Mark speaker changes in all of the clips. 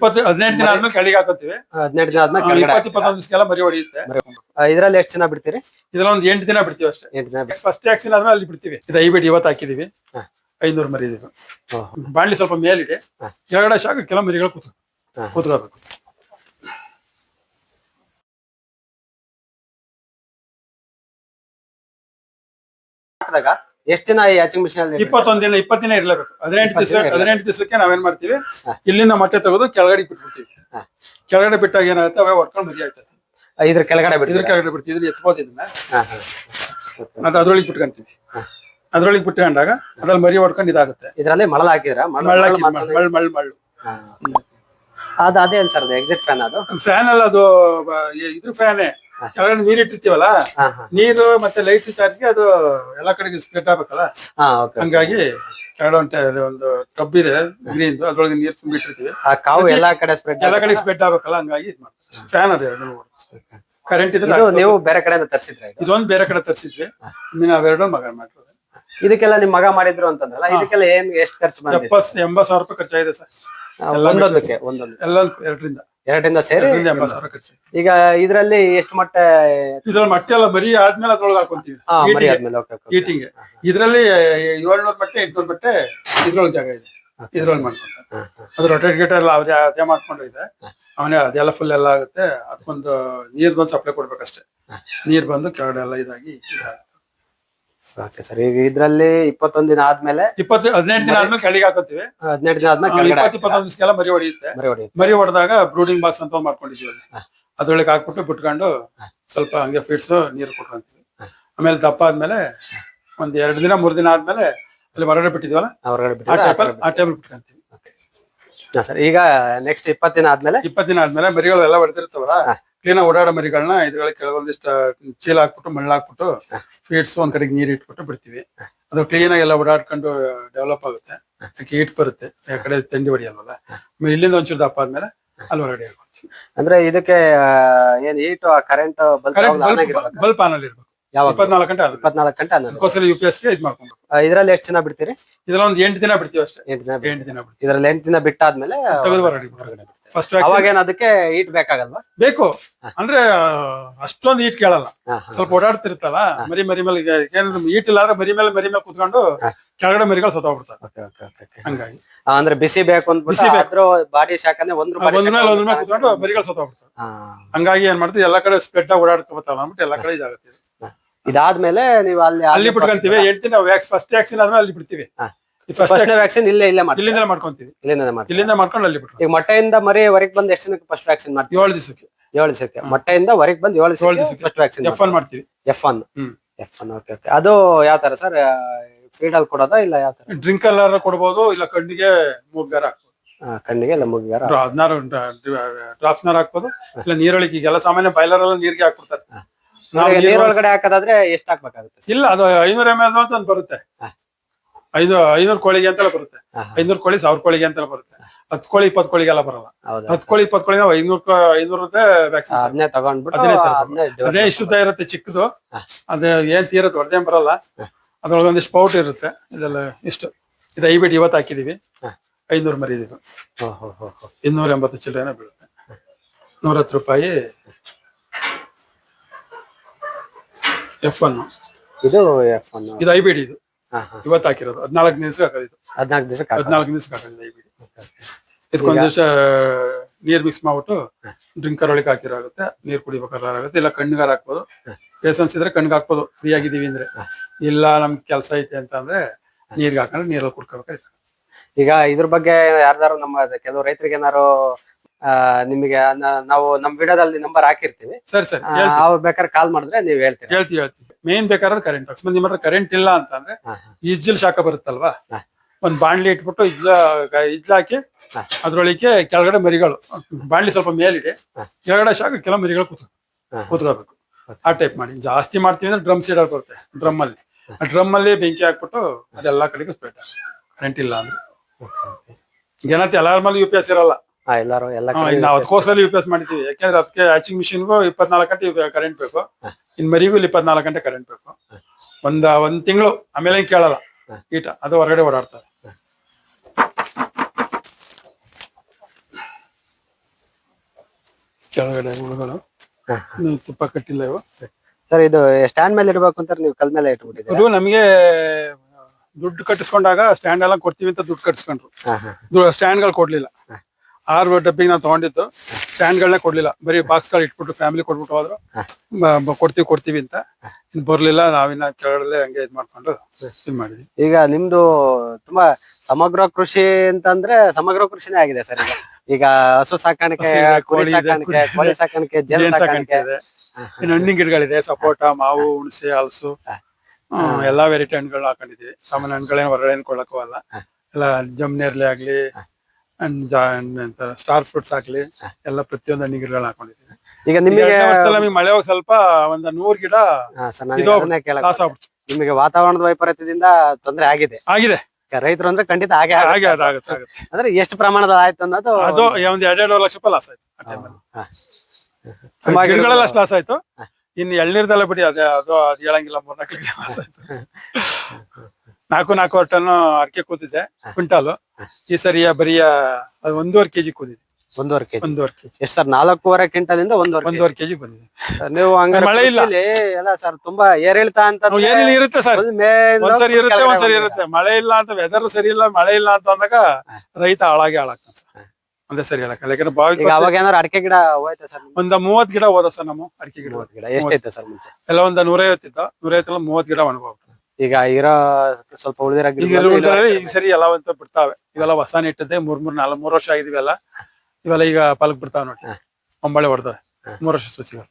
Speaker 1: ಇಪ್ಪತ್ತು ಹದಿನೆಂಟು ದಿನ ಆದ್ಮೇಲೆ ಕಳಿಗೆ ಹಾಕೋತೀವಿ
Speaker 2: ಹದಿನೆಂಟು ದಿನ ಆದ್ಮೇಲೆ ಕೆಳಗಡೆ
Speaker 1: ಇಪ್ಪತ್ತು ಇಪ್ಪತ್ತೊಂದು ದಿವಸಕ್ಕೆಲ್ಲ ಮರಿ ಹೊಡೆಯುತ್ತೆ.
Speaker 2: ಇದ್ರಲ್ಲಿ ಎಷ್ಟು ದಿನ ಬಿಡ್ತೀರಿ?
Speaker 1: ಇದ್ರಲ್ಲಿ ಒಂದು ಎಂಟು ದಿನ ಬಿಡ್ತೀವಿ ಅಷ್ಟೇ.
Speaker 2: ಎಂಟು ದಿನ.
Speaker 1: ಫಸ್ಟ್ ವ್ಯಾಕ್ಸಿನ್ ಆದ್ಮೇಲೆ ಅಲ್ಲಿ ಬಿಡ್ತೀವಿ. ಇದು ಐಬಿಟ್ ಇವತ್ತು ಹಾಕಿದೀವಿ.
Speaker 2: ಹಾ.
Speaker 1: ಐನೂರು ಮರಿ ಇದು.
Speaker 2: ಓ,
Speaker 1: ಬಾಣ್ಲಿ ಸ್ವಲ್ಪ ಮೇಲಿದೆ.
Speaker 2: ಹಾ.
Speaker 1: ಕೆಳಗಡೆ ಶಾಖ ಕೆಲ ಮರಿಗಳು ಕೂತು
Speaker 2: ಹಾ.
Speaker 1: ಕೂತ್ಕೋಬೇಕು.
Speaker 2: ಹಾಕಿದಾಗ ಎಷ್ಟು ದಿನ ಈ ಹ್ಯಾಚಿಂಗ್ ಮಿಷನ್ ಅಲ್ಲಿ
Speaker 1: ಇಪ್ಪತ್ತೊಂದ್ ದಿನ ಇಪ್ಪತ್ತು ದಿನ ಇರ್ಲೇಬೇಕು. ಹದಿನೆಂಟು ದಿವಸ ಹದಿನೆಂಟು ದಿವಸಕ್ಕೆ ನಾವೇನ್ ಮಾಡ್ತೀವಿ? ಇಲ್ಲಿಂದ ಮೊಟ್ಟೆ ತೆಗೆದು ಕೆಳಗಡೆ ಬಿಟ್ಬಿಡ್ತೀವಿ ಕೆಳಗಡೆ ಬಿಟ್ಟಾಗ ಏನಾಗುತ್ತೆ? ಅವೇ ಹೊಡ್ಕೊಂಡು ಮರಿ ಆಯ್ತದೆ
Speaker 2: ಇದ್ರ ಕೆಳಗಡೆ
Speaker 1: ಇದ್ರ ಕೆಳಗಡೆ ಬಿಡ್ತೀವಿ. ಇದ್ರ ಎತ್ಬೋದು ಇದನ್ನ. ಮತ್ತೆ ಅದ್ರೊಳಗೆ ಬಿಟ್ಕೊಂತೀವಿ. ಅದ್ರೊಳಗೆ ಬಿಟ್ಕೊಂಡಾಗ ಅದ್ರಲ್ಲಿ ಮರಿ ಹೊಡ್ಕೊಂಡು ಇದಾಗುತ್ತೆ.
Speaker 2: ಇದ್ರಲ್ಲಿ ಮಳಲ್ ಹಾಕಿದ್ರ?
Speaker 1: ಮಳ್ಳು ಮಳ್ ಮಳ್ಳು, ಮಳ್ಳು
Speaker 2: ಅದು ಅದೇ ಅನ್ಸರ್ ಅದು? ಎಕ್ಸಿಟ್ ಫ್ಯಾನ್ ಅದು?
Speaker 1: ಫ್ಯಾನ್ ಅಲ್ಲ ಅದು ಇದ್ರ ಫ್ಯಾನೇ. ಕೆಳಗಡೆ ನೀರ್ ಇಟ್ಟಿರ್ತೀವಲ್ಲ? ನೀರು ಮತ್ತೆ ಲೈಟ್ ಚಾರ್ಜ್ಗೆ ಅದು ಎಲ್ಲಾ ಕಡೆಗೆ ಸ್ಪ್ರೆಡ್ ಆಗ್ಬೇಕಲ್ಲ? ಹಂಗಾಗಿ ಕೆಳಗಡೆ ಒಂದು ಟಬ್ ಇದೆ ಗ್ರೀನ್ ಅದ್ರೊಳಗೆ ನೀರ್ ತುಂಬಿಟ್ಟಿರ್ತೀವಿ
Speaker 2: ಆ ಕಾವು ಎಲ್ಲಾ ಕಡೆ ಸ್ಪ್ರೆಡ್
Speaker 1: ಎಲ್ಲಾ ಕಡೆ ಸ್ಪ್ರೆಡ್ ಆಗ್ಬೇಕಲ್ಲ? ಹಂಗಾಗಿ ಇದ್ ಮಾಡ್ತೀವಿ. ಫ್ಯಾನ್ ಅದು ಎರಡು ಕರೆಂಟ್ ಇದ್ರೆ
Speaker 2: ಇದು ನೀವು ಬೇರೆ ಕಡೆಯಿಂದ ತರಿಸಿದ್ರ ಇದು?
Speaker 1: ಇದೊಂದು ಬೇರೆ ಕಡೆ ತರಿಸಿದ್ವಿ. ಇನ್ನು ಅವೆರಡು ಮಗ ಮಾಡಿರೋದು
Speaker 2: ಇದಕ್ಕೆಲ್ಲ ನಿಮ್ ಮಗ ಮಾಡಿದ್ರು ಅಂತಂದ್ರಲ್ಲ ಇದಕ್ಕೆಲ್ಲ ಏನ್ ಎಷ್ಟು ಖರ್ಚು
Speaker 1: ಎಪ್ಪತ್ ಎಂಬತ್ ಸಾವಿರ ರೂಪಾಯಿ ಖರ್ಚಾಗಿದೆ ಸರ್.
Speaker 2: ಒಂದೊಂದಕ್ಕೆ ಒಂದೊಂದು
Speaker 1: ಎಲ್ಲ ಎರಡರಿಂದ.
Speaker 2: ಎರಡರಿಂದ ಸೇರಿ?
Speaker 1: ಎರಡರಿಂದ ಎಂಬತ್ ಸಾವಿರ ಖರ್ಚು
Speaker 2: ಈಗ ಇದ್ರಲ್ಲಿ ಎಷ್ಟು ಮಟ್ಟ
Speaker 1: ಇದ್ರಲ್ಲಿ ಮಟ್ಟೆ ಎಲ್ಲ ಬರೀ ಆದ್ಮೇಲೆ ಅದ್ರೊಳಗೆ ಹಾಕೊಂತೀವಿ.
Speaker 2: ಹಾ ಮರಿ
Speaker 1: ಈಟಿಗೆ.
Speaker 2: ಆದ್ಮೇಲೆ ಓಕೆ
Speaker 1: ಈಟಿಂಗ್ ಇದ್ರಲ್ಲಿ ಏಳ್ನೂರ್ ಬಟ್ಟೆ ಎಂಟ್ನೂರ್ ಬಟ್ಟೆ ಇದ್ರೊಳಗೆ ಜಾಗ ಇದೆ. ಇದ್ರೊಳಗೆ ಮಾಡ್ಕೊಂಡು ಅದು ರೊಟೇಟ್ ಗೇಟ್ ಎಲ್ಲ ಅವ್ರೇ ಅದೇ ಮಾಡ್ಕೊಂಡು ಇದೆ. ಅವನೇ ಅದೆಲ್ಲ ಫುಲ್ ಎಲ್ಲ ಆಗುತ್ತೆ. ಅದಕ್ಕೊಂದು ನೀರ್ದೊಂದು ಸಪ್ಲೈ ಕೊಡ್ಬೇಕಷ್ಟೇ. ನೀರ್ ಬಂದು ಕೆಳಗಡೆ ಎಲ್ಲ ಇದಾಗಿ ಇದಾಗುತ್ತೆ.
Speaker 2: Okay sir. ಈಗ ಇದ್ರಲ್ಲಿ ಇಪ್ಪತ್ತೊಂದ್ ದಿನ ಆದ್ಮೇಲೆ
Speaker 1: ಇಪ್ಪತ್ತು ಹದಿನೆಂಟು ದಿನ ಆದ್ಮೇಲೆ ಕಳಿಗೆ ಹಾಕೋತೀವಿ
Speaker 2: ಹದಿನೆಂಟು ದಿನ ಆದ್ಮೇಲೆ
Speaker 1: ಆ,
Speaker 2: ಕೆಳಗಡೆ
Speaker 1: ಇಪ್ಪತ್ತು ಇಪ್ಪತ್ತೊಂದು ದಿವಸಕ್ಕೆಲ್ಲ ಮರಿ ಹೊಡೆಯುತ್ತೆ.
Speaker 2: ಮರಿ ಹೊಡಿ
Speaker 1: ಮರಿ ಹೊಡೆದಾಗ ಬ್ರೂಡಿಂಗ್ ಬಾಕ್ಸ್ ಅಂತ ಮಾಡ್ಕೊಂಡಿದ್ದೀವಿ ಮಾಡ್ಕೊಂಡಿದೀವಿ ಅಲ್ಲಿ ಅದ್ರೊಳಗೆ ಹಾಕ್ಬಿಟ್ಟು ಬಿಟ್ಕೊಂಡು ಸ್ವಲ್ಪ ಹಂಗೆ ಫೀಡ್ಸ್ ನೀರು ಕೊಟ್ಕೊಂತೀವಿ ಆಮೇಲೆ ದಪ್ಪ ಆದ್ಮೇಲೆ ಒಂದ್ ಎರಡು ದಿನ ಮೂರ್ ದಿನ ಆದ್ಮೇಲೆ ಅಲ್ಲಿ ಹೊರಗಡೆ ಬಿಟ್ಟಿದ್ವಲ್ಲ?
Speaker 2: ಹೊರಗಡೆ
Speaker 1: ಆ ಟೈಪಲ್ ಆ ಟೇಬಲ್ ಬಿಟ್ಕೊಂತೀವಿ.
Speaker 2: ಸರ್. ಈಗ ನೆಕ್ಸ್ಟ್ ಇಪ್ಪತ್ತು ದಿನ ಆದ್ಮೇಲೆ?
Speaker 1: ಇಪ್ಪತ್ತು ದಿನ ಆದ್ಮೇಲೆ ಮರಿಗಳೆಲ್ಲ ಹೊಡೆದಿರ್ತಾವಲ್ಲ ಕ್ಲೀನ್ ಓಡಾಡೋ ಮರಿಗಳನ್ನ ಇದ್ರೊಳಗೆ ಕೆಳಗೊಂದಿಷ್ಟು ಚೀಲ ಹಾಕ್ಬಿಟ್ಟು ಮಣ್ಣು ಹಾಕ್ಬಿಟ್ಟು ಫೀಡ್ಸ್ ಒಂದ್ ಕಡೆಗೆ ನೀರ್ ಇಟ್ಬಿಟ್ಟು ಬಿಡ್ತೀವಿ. ಅದು ಕ್ಲೀನ್ ಆಗಿ ಎಲ್ಲ ಓಡಾಡ್ಕೊಂಡು ಡೆವಲಪ್ ಆಗುತ್ತೆ. ಅದಕ್ಕೆ ಹೀಟ್ ಬರುತ್ತೆ. ಆ ಕಡೆ ತಿಂಡಿ ಹೊಡಿಯಲ್ವಲ್ಲ? ಆಮೇಲೆ ಇಲ್ಲಿಂದ ಒಂಚೂರು ದಪ್ಪ ಆದ್ಮೇಲೆ ಅಲ್ಲಿ ಹೊರಗಡೆ
Speaker 2: ಅಂದ್ರೆ ಇದಕ್ಕೆ ಏನ್ ಹೀಟ್ ಕರೆಂಟ್
Speaker 1: ಬಲ್ಬ್ ಆನ್ ಅಲ್ಲಿ ಇರ್ಬೇಕು
Speaker 2: ಯಾವಾಗ?
Speaker 1: ಇಪ್ಪತ್ನಾಲ್ಕು ಗಂಟೆ ಆಗುತ್ತೆ
Speaker 2: ಇಪ್ಪತ್ನಾಲ್ಕು ಗಂಟೆ ಅನ್ನೋದು
Speaker 1: ಅದಕ್ಕೋಸ್ಕರ ಯು ಪಿ ಎಸ್ಗೆ ಇದು ಮಾಡ್ಕೊಬೇಕು
Speaker 2: ಇದ್ರಲ್ಲಿ ಎಷ್ಟು ದಿನ ಬಿಡ್ತೀರಿ?
Speaker 1: ಇದ್ರಲ್ಲಿ ಒಂದು ಎಂಟು ದಿನ ಬಿಡ್ತೀವಿ ಅಷ್ಟೇ.
Speaker 2: ಎಂಟು ದಿನ.
Speaker 1: ಎಂಟು ದಿನ ಬಿಡ್ತೀವಿ.
Speaker 2: ಇದ್ರಲ್ಲಿ ಎಂಟು ದಿನ ಬಿಟ್ಟಾದ್ಮೇಲೆ
Speaker 1: ತೆಗೆದು ಹೊರಗಡೆ. ಫಸ್ಟ್
Speaker 2: ಅವಾಗ ಏನ್ ಅದಕ್ಕೆ ಹೀಟ್ ಬೇಕಾಗಲ್ವಾ?
Speaker 1: ಬೇಕು. ಅಂದ್ರೆ ಅಷ್ಟೊಂದು ಈಟ್ ಕೇಳಲ್ಲ. ಸ್ವಲ್ಪ ಓಡಾಡ್ತಿರ್ತಲ್ಲ ಮರಿ ಮರಿ ಮೇಲೆ ಏನಾದ್ರು ಈಟ್ ಇಲ್ಲ ಅಂದ್ರೆ ಮರಿ ಮೇಲೆ ಮರಿ ಮೇಲೆ ಕುತ್ಕೊಂಡು ಕೆಳಗಡೆ ಮರಿಗಳು ಸತ್ತೋಗ್ಬಿಡ್ತಾರೆ. ಹಂಗಾಗಿ.
Speaker 2: ಅಂದ್ರೆ ಬಿಸಿ ಬೇಕು
Speaker 1: ಬಿಸಿ
Speaker 2: ಅಂದ್ಬಿಟ್ಟು
Speaker 1: ಬೇಕು.
Speaker 2: ಅದ್ರ ಬಾಡಿ ಶಾಖನೆ ಒಂದ್ರ
Speaker 1: ಒಂದ್ ಒಂದ್ರ ಮೇಲೆ ಒಂದ್ ಮೇಲೆ ಕುತ್ಕೊಂಡು ಮರಿಗಳು ಸತ್ತೋಗ್ಬಿಡ್ತಾರೆ ಹಂಗಾಗಿ ಏನ್ ಮಾಡ್ತೀವಿ? ಎಲ್ಲಾ ಕಡೆ ಸ್ಪ್ರೆಡ್ ಆಗಿ ಓಡಾಡ್ಕೊಬತ್ತಲ್ಲ ಅಂದ್ಬಿಟ್ಟು ಎಲ್ಲಾ ಕಡೆ ಇದಾಗುತ್ತೆ.
Speaker 2: ಇದಾದ್ಮೇಲೆ ನೀವು ಅಲ್ಲಿ
Speaker 1: ಅಲ್ಲಿ ಬಿಟ್ಕೊಂತೀವಿ. ಎಂಟು ದಿನ ವ್ಯಾಕ್ಸ್ ಫಸ್ಟ್ ವ್ಯಾಕ್ಸಿನ್ ಆದ್ಮೇಲೆ ಅಲ್ಲಿ ಬಿಡ್ತೀವಿ. ಫಸ್ಟ್
Speaker 2: ವ್ಯಾಕ್ಸಿನ್ ಇಲ್ಲೇ ಇಲ್ಲೇ ಮಾಡ್ತೀವಿ.
Speaker 1: ಇಲ್ಲಿಂದ ಮಾಡ್ಕೊಂತೀವಿ.
Speaker 2: ಇಲ್ಲಿಂದ ಮಾಡ್ತೀವಿ.
Speaker 1: ಇಲ್ಲಿಂದ ಮಾಡ್ಕೊಂಡು ಅಲ್ಲಿ ಬಿಡ್ತೀವಿ
Speaker 2: ಈಗ ಮೊಟ್ಟೆಯಿಂದ ಮರಿ ಹೊರಗೆ ಬಂದು ಎಷ್ಟು ದಿನಕ್ಕೆ ಫಸ್ಟ್ ವ್ಯಾಕ್ಸಿನ್ ಮಾಡ್ತೀವಿ
Speaker 1: ಏಳು ದಿವಸಕ್ಕೆ.
Speaker 2: ಏಳು ದಿವಸಕ್ಕೆ. ಮೊಟ್ಟೆಯಿಂದ ಹೊರಗೆ ಬಂದು ಏಳು ದಿವಸಕ್ಕೆ ಫಸ್ಟ್ ವ್ಯಾಕ್ಸಿನ್
Speaker 1: ಎಫ್ ಒನ್ ಮಾಡ್ತೀವಿ.
Speaker 2: F one F one okay okay ಅದು ಯಾವ ತರ ಸರ್? ಫೀಡ್ ಅಲ್ಲಿ ಕೊಡೋದಾ ಇಲ್ಲ ಯಾವ ತರ?
Speaker 1: ಡ್ರಿಂಕ್ ಕಲರ್ ಕೊಡ್ಬೋದು ಇಲ್ಲ ಕಣ್ಣಿಗೆ ಮೂಗ್ಗಾರ ಹಾಕ್ಬೋದು.
Speaker 2: ಕಣ್ಣಿಗೆ ಇಲ್ಲ ಮುಗಿಗಾರ
Speaker 1: ಹದಿನಾರು ಡ್ರಾಪ್ಸ್ನಾರು ಹಾಕ್ಬೋದು ಇಲ್ಲ ನೀರೊಳಗೆ ಈಗೆಲ್ಲ ಸಾಮಾನ್ಯ ಬಾಯ್ಲರ್ ಎಲ್ಲ ನೀರಿಗೆ ಹಾಕ್ಬಿಡ್ತಾರೆ. ನಾವು ನೀರ್
Speaker 2: ನೀರೊಳಗಡೆ ಹಾಕೋದಾದ್ರೆ ಎಷ್ಟು ಹಾಕ್ಬೇಕಾಗುತ್ತೆ
Speaker 1: ಇಲ್ಲ ಅದು ಐನೂರ ಎಂ ಎಲ್ ಅಂತ ಒಂದ್ ಬರುತ್ತೆ. ಐದು ಐನೂರು ಕೋಳಿಗೆ ಅಂತೆಲ್ಲ ಬರುತ್ತೆ. ಐನೂರ್ ಕೋಳಿ ಸಾವಿರ ಕೋಳಿಗೆ ಅಂತ ಬರುತ್ತೆ. ಹತ್ತು ಕೋಳಿ ಇಪ್ಪತ್ತು ಕೋಳಿಗೆಲ್ಲ ಬರಲ್ಲ. ಹತ್ತು ಕೋಳಿ ಇಪ್ಪತ್ತು ಕೋಳಿ ನಾವು ಐನೂರು ಐನೂರು
Speaker 2: ಅದನ್ನೇ ತಗೊಂಡ್ಬಿಟ್ಟು
Speaker 1: ಅದೇ ಇಷ್ಟು ಉದ್ದ ಇರುತ್ತೆ ಚಿಕ್ಕದು. ಅದೇ ಏನ್ ತೀರತ್ತೆ ಹೊಡೆದೇನ್ ಬರಲ್ಲ. ಅದ್ರೊಳಗೆ ಒಂದಿಷ್ಟು ಪೌಟ್ ಇರುತ್ತೆ. ಇದೆಲ್ಲ ಇಷ್ಟು. ಇದು ಐಬಿಟ್ ಇವತ್ತು ಹಾಕಿದೀವಿ. ಐನೂರು ಮರಿ ಇದು. ಇನ್ನೂರ ಎಂಬತ್ತು ಚಿಲ್ಲರೆನ ಬೀಳುತ್ತೆ. ನೂರತ್ತು ರೂಪಾಯಿ ಎಫ್ ಒನ್
Speaker 2: ಇದು ಎಫ್ ಒನ್
Speaker 1: ಇದು ಐಬಿಡಿ ಇದು. ಇವತ್ತು ಹಾಕಿರೋದು. ಹದಿನಾಲ್ಕು ದಿವಸಕ್ಕೆ ಹಾಕೋದು
Speaker 2: ಹದಿನಾಲ್ಕು ದಿವಸಕ್ಕೆ ಹಾಕೋದು.
Speaker 1: ಹದಿನಾಲ್ಕು ದಿವಸಕ್ಕೆ ಹಾಕೋದು ಐಬಿಡಿ ಇದಕ್ಕೊಂದಿಷ್ಟು ನೀರ್ ಮಿಕ್ಸ್ ಮಾಡ್ಬಿಟ್ಟು ಡ್ರಿಂಕರ್ ಒಳಗೆ ಹಾಕಿರಾಗುತ್ತೆ. ನೀರ್ ಕುಡಿಬೇಕಾದ್ರೆ ಆಗುತ್ತೆ ಇಲ್ಲ ಕಣ್ಣಿಗೆ ಹಾಕ್ಬೋದು. ಪೇಸನ್ಸ್ ಇದ್ರೆ ಕಣ್ಣಿಗೆ ಹಾಕ್ಬೋದು. ಫ್ರೀ ಆಗಿದೀವಿ ಅಂದ್ರೆ. ಇಲ್ಲ ನಮ್ಗೆ ಕೆಲಸ ಐತೆ ಅಂತ ಅಂದ್ರೆ ನೀರ್ಗೆ ಹಾಕೊಂಡ್ರೆ ನೀರಲ್ಲಿ ಕುಡ್ಕೋಬೇಕಾಯ್ತು.
Speaker 2: ಈಗ ಇದ್ರ ಬಗ್ಗೆ ಯಾರ್ದಾರು ನಮ್ಮ ಕೆಲವು ರೈತರಿಗೆ ಏನಾರು ನಿಮಗೆ ನಾವು ನಮ್ ವಿಡಿಯೋದಲ್ಲಿ ನಂಬರ್ ಹಾಕಿರ್ತೀವಿ.
Speaker 1: ಸರಿ ಸರಿ
Speaker 2: ಅವ್ರು ಬೇಕಾದ್ರೆ ಕಾಲ್ ಮಾಡಿದ್ರೆ ನೀವ್ ಹೇಳ್ತೀರಾ?
Speaker 1: ಹೇಳ್ತೀವಿ ಹೇಳ್ತೀವಿ. ಮೇನ್ ಬೇಕಾದ್ರೆ ಕರೆಂಟ್ ಅಕಸ್ಮಾತ್ ನಿಮ್ಮ ಹತ್ರ ಕರೆಂಟ್ ಇಲ್ಲ ಅಂತಂದ್ರೆ
Speaker 2: ಹಾ, ಹಾ.
Speaker 1: ಇಜ್ಜಲ್ ಶಾಖ ಬರುತ್ತಲ್ವಾ?
Speaker 2: ಹಾ.
Speaker 1: ಒಂದ್ ಬಾಣ್ಲಿ ಇಟ್ಬಿಟ್ಟು ಇಜ್ಲ ಇಜ್ಲ ಹಾಕಿ
Speaker 2: ಹಾ.
Speaker 1: ಅದ್ರೊಳಗೆ ಕೆಳಗಡೆ ಮರಿಗಳು ಬಾಣ್ಲಿ ಸ್ವಲ್ಪ ಮೇಲಿಡಿ
Speaker 2: ಹಾ.
Speaker 1: ಕೆಳಗಡೆ ಶಾಖ ಕೆಲ ಮರಿಗಳು ಕೂತ್
Speaker 2: ಹಾ.
Speaker 1: ಕೂತ್ಕೋಬೇಕು. ಆ ಟೈಪ್ ಮಾಡಿ. ಜಾಸ್ತಿ ಮಾಡ್ತೀವಿ ಅಂದ್ರೆ ಡ್ರಮ್ ಸೀಡರ್ ಬರುತ್ತೆ ಡ್ರಮ್ ಅಲ್ಲಿ. ಆ ಡ್ರಮ್ ಅಲ್ಲಿ ಬೆಂಕಿ ಹಾಕ್ಬಿಟ್ಟು ಅದೆಲ್ಲಾ ಕಡೆಗೂ ಸ್ಪ್ರೆಡ್ ಕರೆಂಟ್ ಇಲ್ಲ ಅಂದ್ರೆ. ಏನತ್ತೆ ಅಲಾರ್ಮ್ ಅಲ್ಲಿ ಯು ಪಿ ಎಸ್ ಇರಲ್ಲ.
Speaker 2: ಹಾ ಎಲ್ಲಾರು ಎಲ್ಲ
Speaker 1: ಈಗ ನಾವು ಅದಕ್ಕೋಸ್ಕರ ಯು ಪಿ ಎಸ್ ಮಾಡಿದ್ದೀವಿ ಯಾಕೆಂದ್ರೆ ಅದಕ್ಕೆ ಹ್ಯಾಚಿಂಗ್ ಮಿಷಿನ್ಗೂ ಇಪ್ಪತ್ನಾಲ್ಕು ಗಂಟೆ ಕರೆಂಟ್ ಬೇಕು. ಇನ್ ಮರಿಗೂ ಇಲ್ಲಿ ಇಪ್ಪತ್ನಾಲ್ಕು ಗಂಟೆ ಕರೆಂಟ್ ಬೇಕು. ಒಂದ ಒಂದ್ ತಿಂಗಳು ಆಮೇಲೆ ಕೇಳಲ್ಲ. ಈಟ ಅದು ಹೊರಗಡೆ ಓಡಾಡ್ತಾರೆ. ಕೆಳಗಡೆ ಹುಳುಗಳು ತುಪ್ಪ ಕಟ್ಟಿಲ್ಲ ಇವು.
Speaker 2: ಸರ್ ಇದು ಸ್ಟ್ಯಾಂಡ್ ಮೇಲೆ ಇಡ್ಬೇಕು ಅಂತ ನೀವು ಕಲ್ ಮೇಲೆ ಇಟ್ಬಿಟ್ಟಿದ್ದೀರಾ?
Speaker 1: ಅದು ನಮಗೆ ದುಡ್ಡು ಕಟ್ಟಿಸ್ಕೊಂಡಾಗ ಸ್ಟ್ಯಾಂಡ್ ಎಲ್ಲ ಕೊಡ್ತೀವಿ ಅಂತ ದುಡ್ಡು ಕಟ್ಟಿಸ್ಕೊಂಡ್ರು. ಸ್ಟ್ಯಾಂಡ್ಗಳು ಕೊಡ್ಲಿಲ್ಲ. ಆರು ಡಬ್ಬಿಗೆ ನಾವು ತಗೊಂಡಿದ್ದು. ಸ್ಟ್ಯಾಂಡ್ ಗಳನ್ನ ಕೊಡ್ಲಿಲ್ಲ. ಬರೀ ಬಾಕ್ಸ್ಗಳು ಇಟ್ಬಿಟ್ಟು ಫ್ಯಾಮಿಲಿ ಕೊಟ್ಬಿಟ್ಟು ಹೋದ್ರು. ಬ- ಕೊಡ್ತೀವಿ ಕೊಡ್ತೀವಿ ಅಂತ. ಇನ್ ಬರ್ಲಿಲ್ಲ ನಾವಿನ್ನ ಕೆಳಗಡೆ ಹಂಗೆ ಇದ್ ಮಾಡ್ಕೊಂಡು ಇದ್ ಮಾಡಿದ್ವಿ.
Speaker 2: ಈಗ ನಿಮ್ದು ತುಂಬಾ ಸಮಗ್ರ ಕೃಷಿ ಅಂತಂದ್ರೆ ಸಮಗ್ರ ಕೃಷಿನೇ ಆಗಿದೆ ಸರ್ ಈಗ. ಈಗ ಹಸು ಸಾಕಾಣಿಕೆ
Speaker 1: ಹಸು ಇದೆ,
Speaker 2: ಕುರಿ
Speaker 1: ಕೋಳಿ ಇದೆ,
Speaker 2: ಸಾಕಾಣಿಕೆ
Speaker 1: ಕುರಿ ಇದೆ,
Speaker 2: ಕೋಳಿ ಸಾಕಾಣಿಕೆ ಜೇನು
Speaker 1: ಜೇನ್ ಸಾಕಾಣಿಕೆ.
Speaker 2: ಸಾಕಾಣಿಕೆ
Speaker 1: ಇದೆ. ಇನ್ನು ಹಣ್ಣಿನ ಗಿಡಗಳಿದೆ ಸಪೋಟ ಮಾವು ಹುಣಸೆ ಹಲಸು. ಹ್ಮ್, ಎಲ್ಲಾ ವೆರೈಟಿ ಹಣ್ಣುಗಳನ್ನ ಹಾಕೊಂಡಿದೀವಿ. ಸಾಮಾನ್ಯ ಹಣ್ಣುಗಳೇನು ಹೊರಗಡೆ ಏನು ಕೊಡಕ್ಕೂ ಹೋಗಲ್ಲ ಎಲ್ಲ ಜಮ್ನೇರ್ಲೆ ಆಗ್ಲಿ ಎಂತ ಸ್ಟಾರ್ ಫ್ರೂಟ್ಸ್ ಆಗ್ಲಿ ಎಲ್ಲ ಪ್ರತಿಯೊಂದು ಹಣ್ಣಿನ ಗಿಡಗಳನ್ನ ಹಾಕೊಂಡಿದೀವಿ
Speaker 2: ಈಗ ನಿಮಗೆ
Speaker 1: ಮಳೆ ಹೋಗಿ ಸ್ವಲ್ಪ ಒಂದ್ ನೂರ್ ಗಿಡ ಲಾಸ್ ಆಗ್ಬಿಡ್ತು.
Speaker 2: ನಿಮಗೆ ವಾತಾವರಣದ ವೈಪರೀತ್ಯದಿಂದ ತೊಂದರೆ ಆಗಿದೆ.
Speaker 1: ಆಗಿದೆ.
Speaker 2: ರೈತರು ಅಂದ್ರೆ ಖಂಡಿತ ಹಾಗೆ ಆಗುತ್ತೆ.
Speaker 1: ಹಾಗೆ ಆಗುತ್ತೆ
Speaker 2: ಅಂದ್ರೆ ಎಷ್ಟು ಪ್ರಮಾಣದ ಆಯ್ತು ಅನ್ನೋದು
Speaker 1: ಅದು ಒಂದ್ ಎರಡೆರಡು ಲಕ್ಷ ರೂಪಾಯಿ ಲಾಸ್ ಆಯ್ತು ಗಿಡಗಳೆಲ್ಲ ಅಷ್ಟು ಲಾಸ್ ಆಯ್ತು. ಇನ್ನು ಎಳ್ನೀರ್ದೆಲ್ಲ ಬಿಡಿ ಅದೇ ಅದು ಅದು ಹೇಳಂಗಿಲ್ಲ ಮೂರ್ನಾಲ್ಕು ಲಕ್ಷ ಲಾಸ್ ಆಯ್ತು. ನಾಲ್ಕು ನಾಲ್ಕು ಟನ್ ಅಡಿಕೆ ಕೂತಿದ್ದೆ ಕ್ವಿಂಟಾಲು ಈ ಸರಿಯ ಬರಿಯ ಅದು ಒಂದೂವರೆ ಕೆಜಿ ಕೂತಿದೆ.
Speaker 2: ಒಂದೂವರೆ ಕೆಜಿ.
Speaker 1: ಒಂದೂವರೆ ಕೆಜಿ.
Speaker 2: ಎಷ್ಟು ಸರ್ ನಾಲ್ಕೂವರೆ ಕ್ವಿಂಟಾಲಿಂದ ಒಂದೂವರೆ.
Speaker 1: ಒಂದೂವರೆ ಕೆಜಿ ಬಂದಿದೆ.
Speaker 2: ನೀವು ಹಂಗಾರೆ
Speaker 1: ಮಳೆ ಇಲ್ಲ.
Speaker 2: ಕೃಷಿಲಿ ಎಲ್ಲ ಸರ್ ತುಂಬಾ ಏರಿಳಿತ ಅಂತ
Speaker 1: ಏನಿಲ್ಲ ಇರುತ್ತೆ ಸರ್. ಒಂದ್ಸರಿ ಇರುತ್ತೆ ಒಂದ್ಸರಿ ಇರುತ್ತೆ. ಮಳೆ ಇಲ್ಲ ಅಂತ ವೆದರ್ ಸರಿ ಇಲ್ಲ ಮಳೆ ಇಲ್ಲ ಅಂತ ಅಂದಾಗ ರೈತ ಹಾಳಾಗಿ ಹಾಳಾಗ್ತಾನೆ ಸರ್. ಒಂದೇ ಸರಿ ಹೇಳಕ್ಕ ಯಾಕಂದ್ರೆ ಬಾವಿ
Speaker 2: ಈಗ ಅವಾಗ ಏನಾದ್ರು ಅಡಿಕೆ ಗಿಡ ಹೋಯ್ತಾ ಸರ್ ನಿಮ್ದು?
Speaker 1: ಒಂದ ಮೂವತ್ ಗಿಡ ಹೋದ ಸರ್ ನಮ್ಮ ಅಡಿಕೆ ಗಿಡ.
Speaker 2: ಮೂವತ್ತು ಗಿಡ. ಎಷ್ಟೈತೆ ಸರ್ ಮುಂಚೆ?
Speaker 1: ಎಲ್ಲ ಒಂದ ನೂರೈವತ್ತಿತ್ತು ನೂರೈವತ್ತಲ್ಲ ಮೂವತ್ ಗಿಡ ಒಣಗೋಗ್ತು
Speaker 2: ಈಗ ಇರೋ ಸ್ವಲ್ಪ ಉಳಿದಿರೋ
Speaker 1: ಈಗ ಈ ಸರಿ ಎಲ್ಲ ಅಂತ ಬಿಡ್ತಾವೆ. ಇವೆಲ್ಲ ಹೊಸ ನೆಟ್ಟದೆ ಮೂರ್ ಮೂರ್ ನಾಲ್ಕು ಮೂರ್ ವರ್ಷ ಆಗಿದ್ವಿಲ್ಲ? ಇವೆಲ್ಲ ಈಗ ಪಾಲಕ್ ಬಿಡ್ತಾವ ನೋಡಿ ಒಂಬಳೆ ಹೊಡೆದ. ಮೂರ್ ವರ್ಷ ಸಸಿಗಳು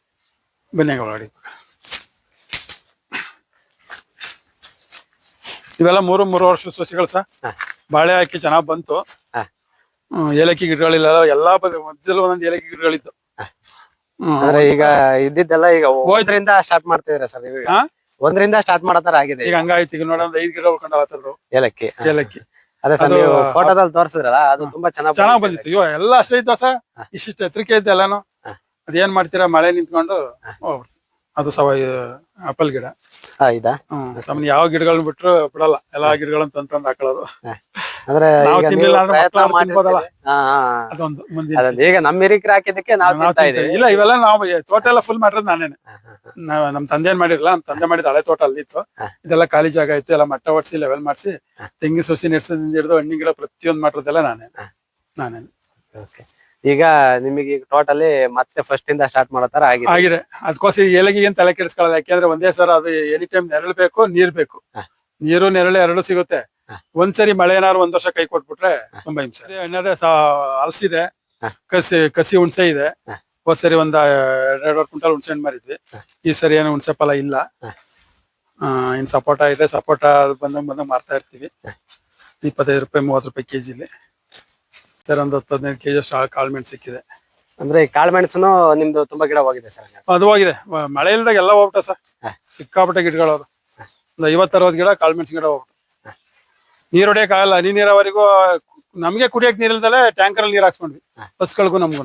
Speaker 1: ಬೆನ್ನೆಗೆ ಒಳಗಡೆ ಇವೆಲ್ಲ ಮೂರು ಮೂರು ವರ್ಷ ಸಸಿಗಳು ಸಹ ಬಾಳೆ ಹಾಕಿ ಚೆನ್ನಾಗ್ ಬಂತು. ಏಲಕ್ಕಿ ಗಿಡಗಳಿಲ್ಲ ಎಲ್ಲಾ ಮಧ್ಯದಲ್ಲಿ ಒಂದೊಂದು ಏಲಕ್ಕಿ ಗಿಡಗಳಿತ್ತು.
Speaker 2: ಈಗ ಇದ್ದಿದ್ದೆಲ್ಲ ಈಗ ಹೋದ್ರಿಂದ ಸ್ಟಾರ್ಟ್ ಮಾಡ್ತಿದ್ರ ಸರ್? ಒಂದರಿಂದ ಸ್ಟಾರ್ಟ್ ಮಾಡತಾರ ಆಗಿದೆ
Speaker 1: ಈಗ ಹಂಗಾಯ್ತು. ಈಗ ನೋಡ ಐದ್ ಗಿಡ ಉಳ್ಕೊಂಡು ಹೋಗ್ತಾರ
Speaker 2: ಏಲಕ್ಕಿ.
Speaker 1: ಏಲಕ್ಕಿ.
Speaker 2: ಅದೇ ಸರ್ ನೀವು ಫೋಟೋದಲ್ಲಿ ತೋರಿಸಿದ್ರಲ್ಲ ಅದು ತುಂಬಾ ಚೆನ್ನಾಗಿ
Speaker 1: ಚೆನ್ನಾಗ್ ಬಂದಿತ್ತು. ಇವ ಎಲ್ಲ ಅಷ್ಟೇ ಇದ್ದ ಸರ್? ಇಷ್ಟಿಷ್ಟು ಎತ್ತರಿಕೆ ಐತೆ ಎಲ್ಲಾನು. ಅದೇನ್ ಮಾಡ್ತೀರಾ? ಮಳೆ ನಿಂತ್ಕೊಂಡು ಅದು ಸವ ಆಪಲ್ ಗಿಡ.
Speaker 2: ಇದಾ?
Speaker 1: ಹ್ಮ್. ಸಾಮಾನ್ಯ ಯಾವ ಗಿಡಗಳನ್ನ ಬಿಟ್ರು ಬಿಡಲ್ಲ. ಎಲ್ಲಾ ಗಿಡಗಳನ್ನ ತಂದ್ ತಂದ್ ಹಾಕೊಳ್ಳೋದು.
Speaker 2: ಅಂದ್ರೆ
Speaker 1: ನಾವು
Speaker 2: ಈಗ
Speaker 1: ತಿನ್ಲಿಲ್ಲ
Speaker 2: ನೀವು
Speaker 1: ಅಂದ್ರೆ
Speaker 2: ಪ್ರಯತ್ನ
Speaker 1: ಮಕ್ಳು ತಿನ್ಬೋದಲ್ಲ?
Speaker 2: ಮಾಡಿರ್ತೀರಿ. ಹಾ, ಹಾ, ಹಾ.
Speaker 1: ಅದೊಂದು ಮುಂದಿನ
Speaker 2: ಅದೊಂದು ಈಗ ನಮ್ಮ ಹಿರಿಕರು ಹಾಕಿದ್ದಕ್ಕೆ ನಾವು
Speaker 1: ನಾವ್
Speaker 2: ತಿಂತಾ
Speaker 1: ತಿಂತೀವಿ. ಇಲ್ಲ ಇವೆಲ್ಲ ನಾವು ತೋಟ ಎಲ್ಲ ಫುಲ್ ಮಾಡಿರೋದು ನಾನೇನೆ. ನಾವ್ ನಮ್ ತಂದೆ ಏನ್ ಮಾಡಿರಲ್ಲ ನಮ್ ತಂದೆ ಮಾಡಿದ ಹಳೆ ತೋಟ ಅಲ್ಲಿ ಇತ್ತು. ಇದೆಲ್ಲ ಖಾಲಿ ಜಾಗ ಇತ್ತು. ಎಲ್ಲ ಮಟ್ಟ ಒಡ್ಸಿ ಲೆವೆಲ್ ಮಾಡಿಸಿ ತೆಂಗಿನ ಸುಸಿ ನೆಡ್ಸದಿಂದ ಹಿಡಿದು ಹಣ್ಣಿನ ಗಿಡ ಪ್ರತಿಯೊಂದು ಮಾಡಿರೋದೆಲ್ಲ ನಾನೇ ನಾನೇನೆ.
Speaker 2: Okay. ಈಗ ನಿಮಗೆ ಈಗ ಟೋಟಲಿ ಮತ್ತೆ ಫಸ್ಟ್ ಇಂದ ಸ್ಟಾರ್ಟ್ ಮಾಡೋ ತರ ಆಗಿದೆ.
Speaker 1: ಆಗಿದೆ. ಅದಕ್ಕೋಸ್ಕರ ಏಲಗಿಗೆ ಏನ್ ತಲೆ ಕೆಡಿಸ್ಕೊಳ್ಳಲ್ಲ. ಯಾಕೆಂದ್ರೆ ಒಂದೇ ಸರ ಅದು ಎನಿ ಟೈಮ್ ನೆರಳು ಬೇಕು ನೀರ್ ಬೇಕು. ನೀರು ನೆರಳು ಎರಡು ಸಿಗುತ್ತೆ. ಒಂದ್ಸರಿ ಮಳೆ ಏನಾದ್ರು ಒಂದ್ ವರ್ಷ ಕೈ ಕೊಟ್ಬಿಟ್ರೆ ತುಂಬಾ ಹಿಂಸೆ
Speaker 2: ಎಣ್ಣೆ.
Speaker 1: ಕಸಿ ಕಸಿ ಹುಣಸೆ ಇದೆ. ಹೋದ್ ಸರಿ ಒಂದ್ ಎರಡೂವರೆ ಕ್ವಿಂಟಲ್ ಹುಣಸೆ ಹಣ್ಣು ಮಾರಿದ್ವಿ. ಈ ಸರಿ ಏನು ಹುಣ್ಸೆ ಫಲ ಇಲ್ಲ. ಇನ್ ಸಪೋಟ ಇದೆ. ಸಪೋಟ ಬಂದಂಗ್ ಬಂದಂಗ್ ಮಾರ್ತಾ ಇರ್ತೀವಿ. ಇಪ್ಪತ್ತೈದು ರೂಪಾಯಿ ಮೂವತ್ತು ರೂಪಾಯಿ ಕೆಜಿಲಿ ಸರ್ ಒಂದು ಹತ್ತು ಹದಿನೈದು ಕೆಜಿ ಅಷ್ಟು ಕಾಳು ಮೆಣಸು ಸಿಕ್ಕಿದೆ.
Speaker 2: ಅಂದ್ರೆ ಈ ಕಾಳುಮೆಣಸುನು ನಿಮ್ದು ತುಂಬಾ ಗಿಡ ಹೋಗಿದೆ ಸರ್
Speaker 1: ಅದು ಹೋಗಿದೆ. ಮಳೆ ಇಲ್ದಾಗ ಎಲ್ಲ ಹೋಗ್ಬಿಟ್ಟ ಸರ್.
Speaker 2: ಹ.
Speaker 1: ಸಿಕ್ಕಾಪಟ್ಟೆ ಗಿಡಗಳು ಅವ್ರು ಒಂದು ಐವತ್ತರವತ್ತು ಗಿಡ ಕಾಳ್ಮೆಣಸು ಗಿಡ ಹೋಗ್ಬಿಟ್ಟು ನೀರ್ ಹೊಡಿಯಕ್ ಆಗಲ್ಲ. ಹನಿ ನೀರಾವರಿಗೂ ನಮಗೆ ಕುಡಿಯಕ್ಕೆ ನೀರಿಲ್ದಲೇ ಟ್ಯಾಂಕರ್ ನೀರು ನೀರ್ ಹಾಕ್ಸ್ಕೊಂಡ್ವಿ ಬಸ್ಗಳಿಗೂ ನಮ್ಗೂ.